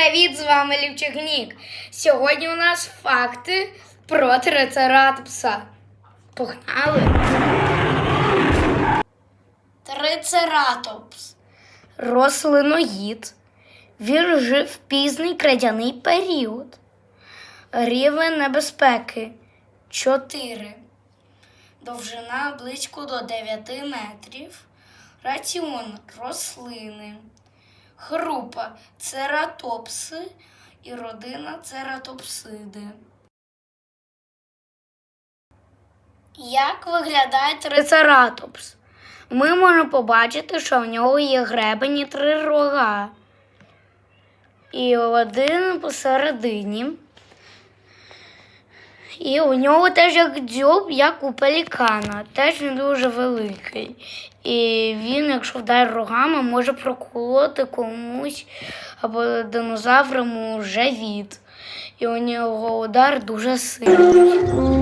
привіт! З вами Лівчик Нік. Сьогодні у нас факти про трицератопса. Погнали! Трицератопс. Рослиноїд. Він жив в пізній крадяний період. Рівень небезпеки 4. Довжина близько до 9 метрів. Раціон рослини. Група цератопси і родина цератопсиди. Як виглядає трицератопс? Ми можемо побачити, що в нього є гребені три рога. І один посередині. І у нього теж як дзьоб, як у пелікана. Теж він дуже великий. І він, якщо вдарить рогами, може проколоти комусь або динозаврам живіт. І у нього удар дуже сильний.